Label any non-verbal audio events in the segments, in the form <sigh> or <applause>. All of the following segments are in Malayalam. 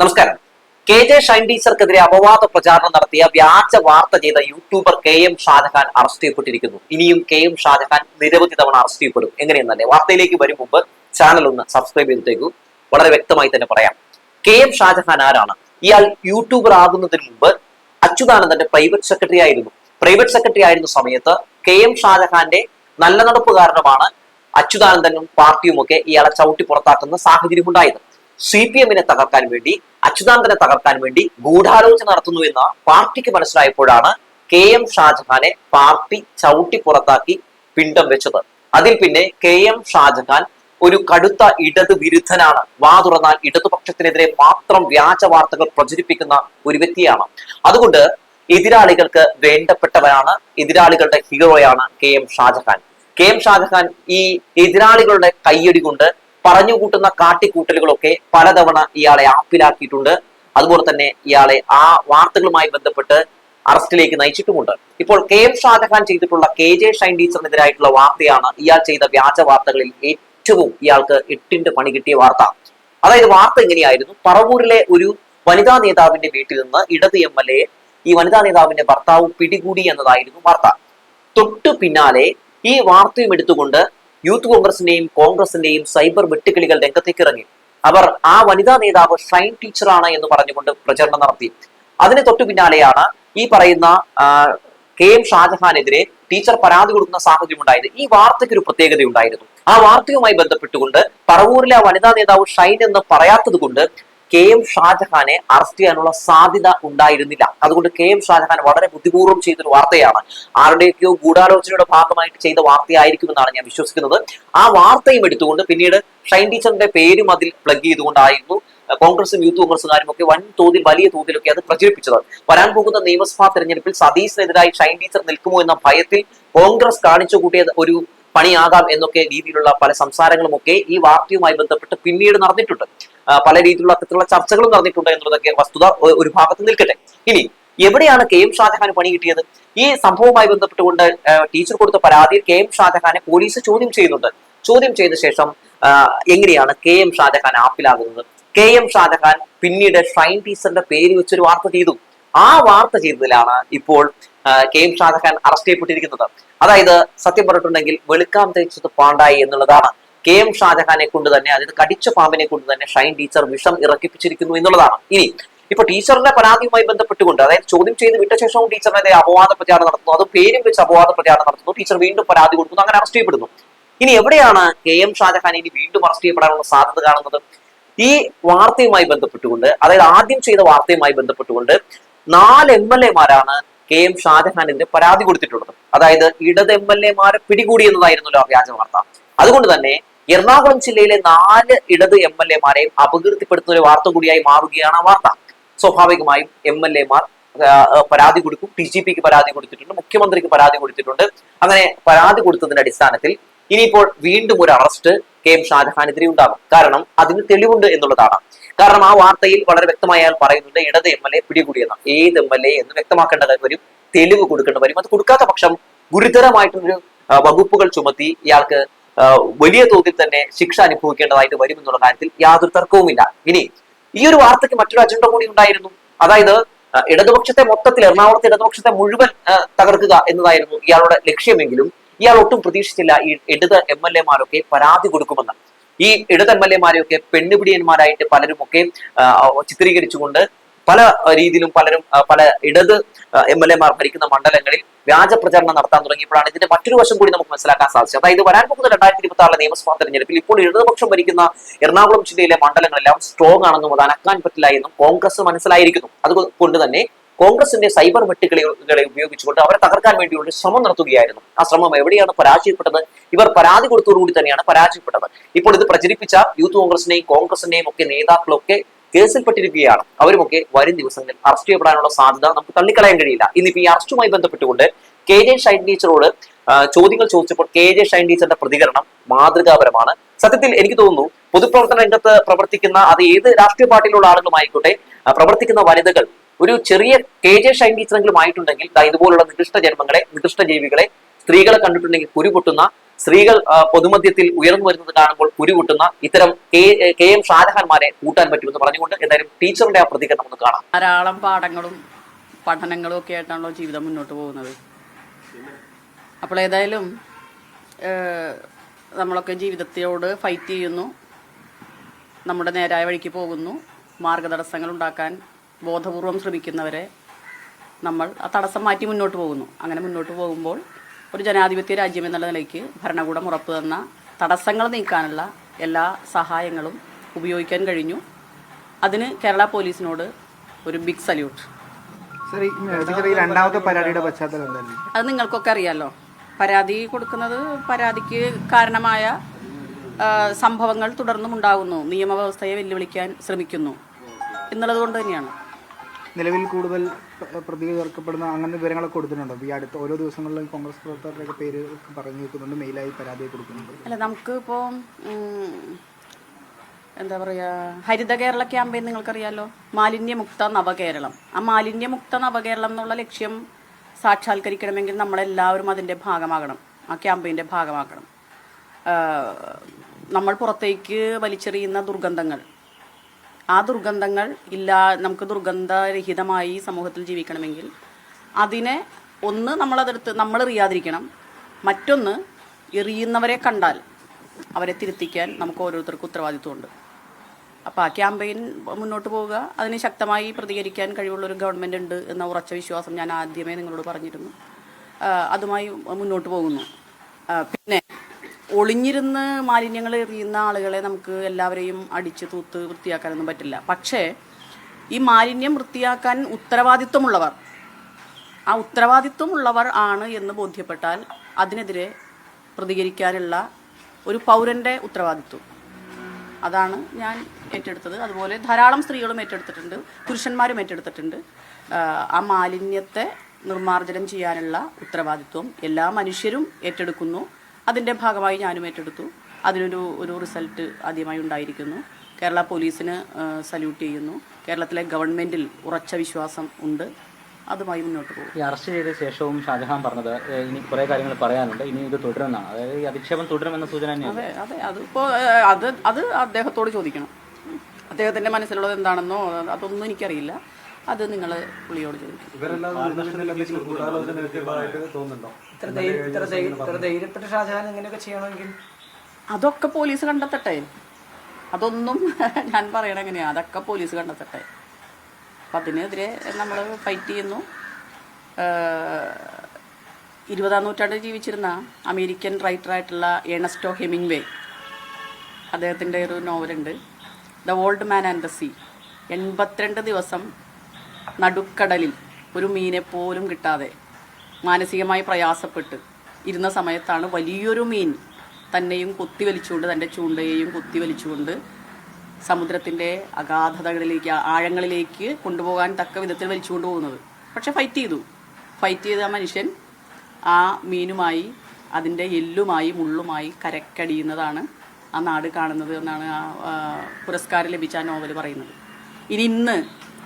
നമസ്കാരം. കെ ജെ ഷൈൻ ടീച്ചർക്കെതിരെ അപവാദ പ്രചാരണം നടത്തിയ വ്യാജ വാർത്ത ചെയ്ത YouTuber K M Shajahan arrest ചെയ്യപ്പെട്ടിരിക്കുന്നു. ഇനിയും കെ എം ഷാജഹാൻ നിരവധി തവണ അറസ്റ്റ് ചെയ്യപ്പെടും. എങ്ങനെയെന്നല്ലേ വാർത്തയിലേക്ക് വരും മുമ്പ് ചാനൽ ഒന്ന് സബ്സ്ക്രൈബ് ചെയ്തേക്കൂ വളരെ വ്യക്തമായി തന്നെ പറയാം. കെ എം ഷാജഹാൻ ആരാണ്? ഇയാൾ യൂട്യൂബർ ആകുന്നതിന് മുമ്പ് അച്യുതാനന്ദന്റെ പ്രൈവറ്റ് സെക്രട്ടറി ആയിരുന്നു. പ്രൈവറ്റ് സെക്രട്ടറി ആയിരുന്ന സമയത്ത് കെ എം ഷാജഹാന്റെ നല്ല നടപ്പ് കാരണമാണ് അച്യുതാനന്ദനും പാർട്ടിയുമൊക്കെ ഇയാളെ ചവിട്ടി പുറത്താക്കുന്ന സാഹചര്യം ഉണ്ടായത് സി പി എമ്മിനെ തകർക്കാൻ വേണ്ടി അച്യുതാനന്ദനെ തകർക്കാൻ വേണ്ടി ഗൂഢാലോചന നടത്തുന്നു എന്ന പാർട്ടിക്ക് മനസ്സിലായപ്പോഴാണ് കെ എം ഷാജഹാനെ പാർട്ടി ചവിട്ടി പുറത്താക്കി പിണ്ടം വെച്ചത്. അതിൽ പിന്നെ കെ എം ഷാജഹാൻ ഒരു കടുത്ത ഇടത് വിരുദ്ധനാണ്. വാ തുറന്നാൽ ഇടതുപക്ഷത്തിനെതിരെ മാത്രം വ്യാജ വാർത്തകൾ പ്രചരിപ്പിക്കുന്ന ഒരു വ്യക്തിയാണ്. അതുകൊണ്ട് എതിരാളികൾക്ക് വേണ്ടപ്പെട്ടവരാണ് എതിരാളികളുടെ ഹീറോയാണ് K M Shajahan. K M Shajahan ഈ എതിരാളികളുടെ കയ്യടി കൊണ്ട് പറഞ്ഞുകൂട്ടുന്ന കാട്ടിക്കൂട്ടലുകളൊക്കെ പലതവണ ഇയാളെ ആപ്പിലാക്കിയിട്ടുണ്ട്. അതുപോലെ തന്നെ ഇയാളെ ആ വാർത്തകളുമായി ബന്ധപ്പെട്ട് അറസ്റ്റിലേക്ക് നയിച്ചിട്ടുമുണ്ട്. ഇപ്പോൾ കെ എം ഷാജഹാൻ ചെയ്തിട്ടുള്ള കെ ജെ ഷൈൻ ടീച്ചറിനെതിരായിട്ടുള്ള വാർത്തയാണ് ഇയാൾ ചെയ്ത വ്യാജ വാർത്തകളിൽ ഏറ്റവും ഇയാൾക്ക് എട്ടിന്റെ പണി കിട്ടിയ വാർത്ത. അതായത് വാർത്ത ഇങ്ങനെയായിരുന്നു. പറവൂരിലെ ഒരു വനിതാ നേതാവിന്റെ വീട്ടിൽ നിന്ന് ഇടത് എം എൽ എ ഈ വനിതാ നേതാവിന്റെ ഭർത്താവ് പിടികൂടി എന്നതായിരുന്നു വാർത്ത. തൊട്ടു പിന്നാലെ ഈ വാർത്തയും എടുത്തുകൊണ്ട് യൂത്ത് കോൺഗ്രസിന്റെയും കോൺഗ്രസിന്റെയും സൈബർ വെട്ടുകിളികൾ രംഗത്തേക്ക് ഇറങ്ങി. അവർ ആ വനിതാ നേതാവ് ഷൈൻ ടീച്ചറാണ് എന്ന് പറഞ്ഞുകൊണ്ട് പ്രചരണം നടത്തി. അതിന് തൊട്ടു പിന്നാലെയാണ് ഈ പറയുന്ന കെ എം ഷാജഹാനെതിരെ ടീച്ചർ പരാതി കൊടുക്കുന്ന സാഹചര്യം ഉണ്ടായത്. ഈ വാർത്തയ്ക്ക് ഒരു പ്രത്യേകതയുണ്ടായിരുന്നു. ആ വാർത്തയുമായി ബന്ധപ്പെട്ടുകൊണ്ട് പറവൂരിലെ ആ വനിതാ നേതാവ് ഷൈൻ എന്ന് പറയാത്തത് കൊണ്ട് കെ എം ഷാജഹാനെ അറസ്റ്റ് ചെയ്യാനുള്ള സാധ്യത ഉണ്ടായിരുന്നില്ല. അതുകൊണ്ട് കെ എം ഷാജഹാൻ വളരെ ബുദ്ധിപൂർവം ചെയ്തൊരു വാർത്തയാണ്. ആരുടെയൊക്കെയോ ഗൂഢാലോചനയുടെ ഭാഗമായിട്ട് ചെയ്ത വാർത്തയായിരിക്കുമെന്നാണ് ഞാൻ വിശ്വസിക്കുന്നത്. ആ വാർത്തയും എടുത്തുകൊണ്ട് പിന്നീട് ഷൈൻ ടീച്ചറിന്റെ പേരും അതിൽ പ്ലഗ് ചെയ്തുകൊണ്ടായിരുന്നു കോൺഗ്രസും യൂത്ത് കോൺഗ്രസുകാരും ഒക്കെ വൻ തോതിൽ വലിയ തോതിലൊക്കെ അത് പ്രചരിപ്പിച്ചത്. വരാൻ പോകുന്ന നിയമസഭാ തെരഞ്ഞെടുപ്പിൽ സതീശിനെതിരായി ഷൈൻ ടീച്ചർ നിൽക്കുമോ എന്ന ഭയത്തിൽ കോൺഗ്രസ് കാണിച്ചു കൂട്ടിയ ഒരു പണിയാകാം എന്നൊക്കെ രീതിയിലുള്ള പല സംസാരങ്ങളും ഒക്കെ ഈ വാർത്തയുമായി ബന്ധപ്പെട്ട് പിന്നീട് നടന്നിട്ടുണ്ട്. പല രീതിയിലുള്ള അത്തരത്തിലുള്ള ചർച്ചകളും നടന്നിട്ടുണ്ട് എന്നുള്ളതൊക്കെ വസ്തുത ഒരു ഭാഗത്ത് നിൽക്കട്ടെ. ഇനി എവിടെയാണ് കെ എം ഷാജഹാൻ പണി കിട്ടിയത്? ഈ സംഭവവുമായി ബന്ധപ്പെട്ടുകൊണ്ട് ടീച്ചർ കൊടുത്ത പരാതിയിൽ കെ എം ഷാജഹാനെ പോലീസ് ചോദ്യം ചെയ്യുന്നുണ്ട്. ചോദ്യം ചെയ്ത ശേഷം എങ്ങനെയാണ് കെ എം ഷാജഹാൻ ആപ്പിലാകുന്നത്? കെ എം ഷാജഹാൻ പിന്നീട് ഷൈൻ ടീച്ചറിന്റെ പേര് വെച്ചൊരു വാർത്ത ചെയ്തു. ആ വാർത്ത ചെയ്തതിലാണ് ഇപ്പോൾ കെ എം ഷാജഹാൻ അറസ്റ്റ് ചെയ്യപ്പെട്ടിരിക്കുന്നത്. അതായത് സത്യം പറഞ്ഞിട്ടുണ്ടെങ്കിൽ വെളുക്കാൻ തേച്ചത് പാണ്ടായി എന്നുള്ളതാണ്. കെ എം ഷാജഹാനെ കൊണ്ട് തന്നെ അതായത് കടിച്ച പാമ്പിനെ കൊണ്ട് തന്നെ ഷൈൻ ടീച്ചർ വിഷം ഇറക്കിപ്പിച്ചിരിക്കുന്നു എന്നുള്ളതാണ്. ഇനി ഇപ്പൊ ടീച്ചറിന്റെ പരാതിയുമായി ബന്ധപ്പെട്ടുകൊണ്ട് അതായത് ചോദ്യം ചെയ്ത് വിട്ട ശേഷവും ടീച്ചറിനെതിരെ അപവാദ പ്രചാരണം നടത്തുന്നു. അത് പേരും വെച്ച് അപവാദ പ്രചാരണം നടത്തുന്നു. ടീച്ചർ വീണ്ടും പരാതി കൊടുക്കുന്നു. അങ്ങനെ അറസ്റ്റ് ചെയ്യപ്പെടുന്നു. ഇനി എവിടെയാണ് കെ എം ഷാജഹാൻ ഇനി വീണ്ടും അറസ്റ്റ് ചെയ്യപ്പെടാനുള്ള സാധ്യത കാണുന്നത്? ഈ വാർത്തയുമായി ബന്ധപ്പെട്ടുകൊണ്ട് അതായത് ആദ്യം ചെയ്ത വാർത്തയുമായി ബന്ധപ്പെട്ടുകൊണ്ട് നാല് എം എൽ എമാരാണ് കെ എം ഷാജഹാനെതിരെ പരാതി കൊടുത്തിട്ടുള്ളത്. അതായത് ഇടത് എം എൽ എമാരെ പിടികൂടി എന്നതായിരുന്നല്ലോ വ്യാജ വാർത്ത. അതുകൊണ്ട് തന്നെ എറണാകുളം ജില്ലയിലെ നാല് ഇടത് എം എൽ എമാരെയും അപകീർത്തിപ്പെടുത്തുന്ന ഒരു വാർത്ത കൂടിയായി മാറുകയാണ് ആ വാർത്ത. സ്വാഭാവികമായും എം എൽ എമാർ പരാതി കൊടുക്കും. ടി ജി പിക്ക് പരാതി കൊടുത്തിട്ടുണ്ട്. മുഖ്യമന്ത്രിക്ക് പരാതി കൊടുത്തിട്ടുണ്ട്. അങ്ങനെ പരാതി കൊടുത്തതിന്റെ അടിസ്ഥാനത്തിൽ ഇനിയിപ്പോൾ വീണ്ടും ഒരു അറസ്റ്റ് കെ എം ഷാജഹാനെതിരെ ഉണ്ടാകും കാരണം അതിന് തെളിവുണ്ട് എന്നുള്ളതാണ്. കാരണം ആ വാർത്തയിൽ വളരെ വ്യക്തമായി അയാൾ പറയുന്നുണ്ട് ഇടത് എം എൽ എ പിടികൂടിയെന്ന്. ഏത് എം എൽ എ എന്ന് വ്യക്തമാക്കേണ്ടത് വരും തെളിവ് കൊടുക്കേണ്ടി വരും. അത് കൊടുക്കാത്ത പക്ഷം ഗുരുതരമായിട്ടുള്ളൊരു ആ, വകുപ്പുകൾ ചുമത്തി ഇയാൾക്ക് വലിയ തോതിൽ തന്നെ ശിക്ഷ അനുഭവിക്കേണ്ടതായിട്ട് വരും എന്നുള്ള കാര്യത്തിൽ യാതൊരു തർക്കവുമില്ല. ഇനി ഈ ഒരു വാർത്തയ്ക്ക് മറ്റൊരു അജണ്ട കൂടി ഉണ്ടായിരുന്നു. അതായത് ഇടതുപക്ഷത്തെ മൊത്തത്തിൽ എറണാകുളത്തെ ഇടതുപക്ഷത്തെ മുഴുവൻ തകർക്കുക എന്നതായിരുന്നു ഇയാളുടെ ലക്ഷ്യമെങ്കിലും ഇയാൾ ഒട്ടും പ്രതീക്ഷിച്ചില്ല ഈ ഇടത് എം എൽ എമാരൊക്കെ പരാതി കൊടുക്കുമെന്ന്. ഈ ഇടത് എം എൽ എമാരെയൊക്കെ പെണ്ണുപിടിയന്മാരായിട്ട് പലരുമൊക്കെ ഒക്കെ ചിത്രീകരിച്ചുകൊണ്ട് പല രീതിയിലും പലരും പല ഇടത് എം എൽ എമാർ ഭരിക്കുന്ന മണ്ഡലങ്ങളിൽ വ്യാജ പ്രചരണം നടത്താൻ തുടങ്ങിയപ്പോഴാണ് ഇതിന്റെ മറ്റൊരു വശം കൂടി നമുക്ക് മനസ്സിലാക്കാൻ സാധിച്ചത്. അതായത് വരാൻ പോകുന്ന രണ്ടായിരത്തി ഇരുപത്തി ആറിലെ നിയമസഭാ തെരഞ്ഞെടുപ്പിൽ ഇപ്പോൾ ഇടതുപക്ഷം ഭരിക്കുന്ന എറണാകുളം ജില്ലയിലെ മണ്ഡലങ്ങളെല്ലാം സ്ട്രോങ് ആണെന്നും അത് അനക്കാൻ പറ്റില്ല എന്നും കോൺഗ്രസ് മനസ്സിലായിരിക്കുന്നു. അതുകൊണ്ട് തന്നെ കോൺഗ്രസിന്റെ സൈബർ വെട്ടുകളെ ഉപയോഗിച്ചുകൊണ്ട് അവരെ തകർക്കാൻ വേണ്ടിയുള്ള ശ്രമം നടത്തുകയായിരുന്നു. ആ ശ്രമം എവിടെയാണ് പരാജയപ്പെട്ടത്? ഇവർ പരാതി കൊടുത്തതോടുകൂടി തന്നെയാണ് പരാജയപ്പെട്ടത്. ഇപ്പോൾ ഇത് പ്രചരിപ്പിച്ച യൂത്ത് കോൺഗ്രസിനെയും കോൺഗ്രസിന്റെയും ഒക്കെ നേതാക്കളൊക്കെ കേസിൽപ്പെട്ടിരിക്കുകയാണ് അവരുമൊക്കെ വരും ദിവസങ്ങളിൽ അറസ്റ്റ് ചെയ്യപ്പെടാനുള്ള സാധ്യത നമുക്ക് തള്ളിക്കളയാൻ കഴിയില്ല. ഇന്നിപ്പോ ഈ അറസ്റ്റുമായി ബന്ധപ്പെട്ടുകൊണ്ട് കെ ജെ ഷൈൻ ടീച്ചറോട് ചോദ്യങ്ങൾ ചോദിച്ചപ്പോൾ കെ ജെ ഷൈൻ ടീച്ചറിന്റെ പ്രതികരണം മാതൃകാപരമാണ്. സത്യത്തിൽ എനിക്ക് തോന്നുന്നു പൊതുപ്രവർത്തന രംഗത്ത് പ്രവർത്തിക്കുന്ന അത് ഏത് രാഷ്ട്രീയ പാർട്ടിയിലുള്ള ആളുകളുമായിക്കോട്ടെ പ്രവർത്തിക്കുന്ന വനിതകൾ ഒരു ചെറിയ കെ ജെ ഷൈൻ ടീച്ചറെങ്കിലും ആയിട്ടുണ്ടെങ്കിൽ ഇതുപോലുള്ള നികൃഷ്ട ജന്മങ്ങളെ നികൃഷ്ട ജീവികളെ സ്ത്രീകളെ കണ്ടിട്ടുണ്ടെങ്കിൽ കുരുപൊട്ടുന്ന സ്ത്രീകൾ പൊതുമധ്യത്തിൽ ഉയർന്നു വരുന്നത് കാണുമ്പോൾ കുരുകൂട്ടുന്ന ഇത്തരം കെ എം ഷാജഹാൻമാരെ കൂട്ടാൻ പറ്റുമെന്ന് പറഞ്ഞുകൊണ്ട് എന്തായാലും ടീച്ചറുടെ ആ പ്രതികരണം ഒന്ന് കാണാം. ധാരാളം പാഠങ്ങളും പഠനങ്ങളും ഒക്കെ ആയിട്ടാണല്ലോ ജീവിതം മുന്നോട്ട് പോകുന്നത്. അപ്പോൾ ഏതായാലും നമ്മളൊക്കെ ജീവിതത്തോട് ഫൈറ്റ് ചെയ്യുന്നു. നമ്മുടെ നേരായ വഴിക്ക് പോകുന്നു. മാർഗതടസ്സങ്ങൾ ഉണ്ടാക്കാൻ ബോധപൂർവം ശ്രമിക്കുന്നവരെ നമ്മൾ ആ തടസ്സം മാറ്റി മുന്നോട്ട് പോകുന്നു. അങ്ങനെ മുന്നോട്ട് പോകുമ്പോൾ ഒരു ജനാധിപത്യ രാജ്യം എന്നുള്ള നിലയ്ക്ക് ഭരണകൂടം ഉറപ്പു തന്ന തടസ്സങ്ങൾ നീക്കാനുള്ള എല്ലാ സഹായങ്ങളും ഉപയോഗിക്കാൻ കഴിഞ്ഞു. അതിന് കേരള പോലീസിനോട് ഒരു ബിഗ് സല്യൂട്ട് രണ്ടാമത്തെ പരാതിയുടെ പശ്ചാത്തലം അത് നിങ്ങൾക്കൊക്കെ അറിയാലോ. പരാതി കൊടുക്കുന്നത് പരാതിക്ക് കാരണമായ സംഭവങ്ങൾ തുടർന്നും ഉണ്ടാകുന്നു. നിയമവ്യവസ്ഥയെ വെല്ലുവിളിക്കാൻ ശ്രമിക്കുന്നു. എന്നുള്ളത് കൊണ്ട് തന്നെയാണ്. നിലവിൽ കൂടുതൽ പ്ര- പ്രതികൾ ചേർക്കപ്പെടുന്ന അങ്ങനെ വിവരങ്ങളൊക്കെ കൊടുത്തിട്ടുണ്ടോ? ഈ അടുത്ത ഓരോ ദിവസങ്ങളിലും കോൺഗ്രസ് പ്രവർത്തകരുടെയൊക്കെ പേര് പറഞ്ഞു വെക്കുന്നുണ്ട് മെയിലായി പരാതി കൊടുക്കുന്നുണ്ട്. അല്ല നമുക്ക് എന്താ പറയുക ഹരിത കേരള ക്യാമ്പയിൻ നിങ്ങൾക്കറിയാലോ? മാലിന്യമുക്ത നവകേരളം. ആ മാലിന്യമുക്ത നവകേരളം എന്നുള്ള ലക്ഷ്യം സാക്ഷാത്കരിക്കണമെങ്കിൽ നമ്മളെല്ലാവരും അതിന്റെ ഭാഗമാകണം ആ ക്യാമ്പയിന്റെ ഭാഗമാകണം. നമ്മൾ പുറത്തേക്ക് വലിച്ചെറിയുന്ന ദുർഗന്ധങ്ങൾ ആ ദുർഗന്ധങ്ങൾ ഇല്ലാ നമുക്ക് ദുർഗന്ധരഹിതമായി സമൂഹത്തിൽ ജീവിക്കണമെങ്കിൽ അതിനെ ഒന്ന് നമ്മളതെടുത്ത് നമ്മൾ എറിയാതിരിക്കണം മറ്റൊന്ന് എറിയുന്നവരെ കണ്ടാൽ അവരെ തിരുത്തിക്കാൻ നമുക്ക് ഓരോരുത്തർക്കും ഉത്തരവാദിത്വമുണ്ട്. അപ്പോൾ ആ ക്യാമ്പയിൻ മുന്നോട്ട് പോവുക അതിന് ശക്തമായി പ്രതികരിക്കാൻ കഴിവുള്ള ഒരു ഗവൺമെന്റ് ഉണ്ട് എന്ന ഉറച്ച വിശ്വാസം ഞാൻ ആദ്യമേ നിങ്ങളോട് പറഞ്ഞിരുന്നു. അതുമായി മുന്നോട്ട് പോകുന്നു. പിന്നെ ഒളിഞ്ഞിരുന്ന് മാലിന്യങ്ങൾ എറിയുന്ന ആളുകളെ നമുക്ക് എല്ലാവരെയും അടിച്ച് തൂത്ത് വൃത്തിയാക്കാനൊന്നും പറ്റില്ല. പക്ഷേ ഈ മാലിന്യം വൃത്തിയാക്കാൻ ഉത്തരവാദിത്വമുള്ളവർ ആ ഉത്തരവാദിത്വമുള്ളവർ ആണ് എന്ന് ബോധ്യപ്പെട്ടാൽ അതിനെതിരെ പ്രതികരിക്കാനുള്ള ഒരു പൗരന്റെ ഉത്തരവാദിത്വം. അതാണ് ഞാൻ ഏറ്റെടുത്തത്. അതുപോലെ ധാരാളം സ്ത്രീകളും ഏറ്റെടുത്തിട്ടുണ്ട് പുരുഷന്മാരും ഏറ്റെടുത്തിട്ടുണ്ട്. ആ മാലിന്യത്തെ നിർമ്മാർജനം ചെയ്യാനുള്ള ഉത്തരവാദിത്വം എല്ലാ മനുഷ്യരും ഏറ്റെടുക്കുന്നു. അതിന്റെ ഭാഗമായി ഞാനും ഏറ്റെടുത്തു. അതിനൊരു ഒരു റിസൾട്ട് ആദ്യമായി ഉണ്ടായിരിക്കുന്നു. കേരള പോലീസിന് സല്യൂട്ട് ചെയ്യുന്നു. കേരളത്തിലെ ഗവൺമെന്റിൽ ഉറച്ച വിശ്വാസം ഉണ്ട്. അതുമായി മുന്നോട്ട് പോകും. ഈ അറസ്റ്റ് ചെയ്ത ശേഷവും ഷാജഹാൻ പറഞ്ഞത് ഇനി കുറേ കാര്യങ്ങൾ പറയാനുണ്ട്. ഇനി ഇത് തുടരുമെന്നാണ്. അതായത് ഈ അധിക്ഷേപം തുടരുമെന്ന സൂചന അതെ അതെ. അതിപ്പോൾ അത് അത് അദ്ദേഹത്തോട് ചോദിക്കണം. അദ്ദേഹത്തിന്റെ മനസ്സിലുള്ളത് എന്താണെന്നോ അതൊന്നും എനിക്കറിയില്ല. അത് നിങ്ങൾ പുള്ളിയോട് ചോദിക്കും. അതൊക്കെ പോലീസ് കണ്ടെത്തട്ടെ. അതൊന്നും <laughs> ഞാൻ പറയണ എങ്ങനെയാ? അതൊക്കെ പോലീസ് കണ്ടെത്തട്ടെ. അപ്പം അതിനെതിരെ നമ്മൾ ഫൈറ്റ് ചെയ്യുന്നു. ഇരുപതാം നൂറ്റാണ്ടിൽ ജീവിച്ചിരുന്ന അമേരിക്കൻ റൈറ്ററായിട്ടുള്ള എണസ്റ്റോ ഹെമിംഗ്വേ അദ്ദേഹത്തിന്റെ ഒരു നോവലുണ്ട് the old man and the sea എൺപത്തിരണ്ട് ദിവസം നടുക്കടലിൽ ഒരു മീനെ പോലും കിട്ടാതെ മാനസികമായി പ്രയാസപ്പെട്ട് ഇരുന്ന സമയത്താണ് വലിയൊരു മീൻ തന്നെയും കുത്തി വലിച്ചുകൊണ്ട് തന്റെ ചൂണ്ടയെയും കുത്തി വലിച്ചുകൊണ്ട് സമുദ്രത്തിന്റെ അഗാധതകളിലേക്ക് ആഴങ്ങളിലേക്ക് കൊണ്ടുപോകാൻ തക്ക വിധത്തിൽ വലിച്ചുകൊണ്ട് പോകുന്നത്. പക്ഷെ ഫൈറ്റ് ചെയ്തു. ഫൈറ്റ് ചെയ്ത മനുഷ്യൻ ആ മീനുമായി അതിന്റെ എല്ലുമായി മുള്ളുമായി കരക്കടിയുന്നതാണ് ആ നാട് കാണുന്നത് എന്നാണ് ആ പുരസ്കാരം ലഭിച്ച ആ നോവൽ പറയുന്നത്. ഇനി ഇന്ന്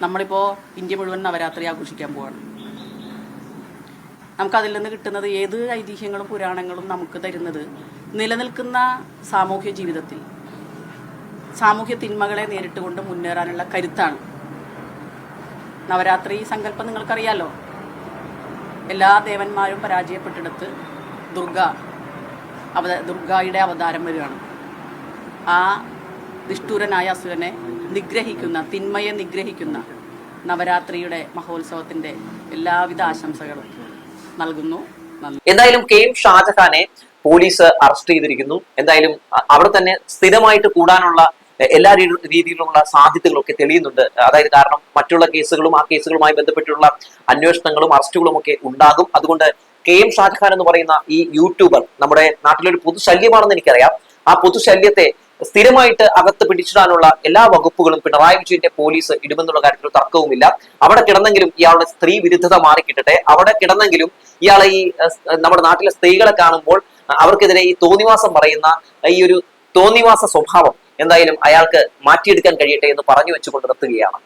നമ്മളിപ്പോൾ ഇന്ത്യ മുഴുവൻ നവരാത്രി ആഘോഷിക്കാൻ പോവാണ്. നമുക്കതിൽ നിന്ന് കിട്ടുന്നത് ഏത് ഐതിഹ്യങ്ങളും പുരാണങ്ങളും നമുക്ക് തരുന്നത് നിലനിൽക്കുന്ന സാമൂഹ്യ ജീവിതത്തിൽ. സാമൂഹ്യ തിന്മകളെ നേരിട്ടുകൊണ്ട് മുന്നേറാനുള്ള കരുത്താണ്. നവരാത്രി സങ്കല്പം നിങ്ങൾക്കറിയാലോ? എല്ലാ ദേവന്മാരും പരാജയപ്പെട്ടിടത്ത് ദുർഗ അവത ദുർഗായുടെ അവതാരം വരികയാണ്. ആ നിഷ്ഠൂരനായ അസുരനെ നിഗ്രഹിക്കുന്ന തിന്മയെ നിഗ്രഹിക്കുന്ന നവരാത്രിയുടെ മഹോത്സവത്തിന്റെ എല്ലാവിധ ആശംസകളും നൽകുന്നു. എന്തായാലും കെ എം ഷാജഹാനെ പോലീസ് അറസ്റ്റ് ചെയ്തിരിക്കുന്നു. എന്തായാലും അവിടെ തന്നെ സ്ഥിരമായിട്ട് കൂടാനുള്ള എല്ലാ രീതിയിലുള്ള സാധ്യതകളൊക്കെ തെളിയുന്നുണ്ട്. അതായത് കാരണം മറ്റുള്ള കേസുകളും ആ കേസുകളുമായി ബന്ധപ്പെട്ടുള്ള അന്വേഷണങ്ങളും അറസ്റ്റുകളും ഒക്കെ ഉണ്ടാകും. അതുകൊണ്ട് കെ എം ഷാജഹാൻ എന്ന് പറയുന്ന ഈ യൂട്യൂബർ നമ്മുടെ നാട്ടിലൊരു പൊതുശല്യമാണെന്ന് എനിക്കറിയാം. ആ പൊതുശല്യത്തെ സ്ഥിരമായിട്ട് അകത്ത് പിടിച്ചിടാനുള്ള എല്ലാ വകുപ്പുകളും പിണറായി വിജയന്റെ പോലീസ് ഇടുമെന്നുള്ള കാര്യത്തിൽ തർക്കവുമില്ല. അവിടെ കിടന്നെങ്കിലും ഇയാളുടെ സ്ത്രീ വിരുദ്ധത മാറിക്കിട്ടട്ടെ. അവിടെ കിടന്നെങ്കിലും ഇയാളെ ഈ നമ്മുടെ നാട്ടിലെ സ്ത്രീകളെ കാണുമ്പോൾ അവർക്കെതിരെ ഈ തോന്നിവാസം പറയുന്ന ഈ ഒരു തോന്നിവാസ സ്വഭാവം എന്തായാലും അയാൾക്ക് മാറ്റിയെടുക്കാൻ കഴിയട്ടെ എന്ന് പറഞ്ഞു വെച്ചുകൊണ്ട് നിർത്തുകയാണ്.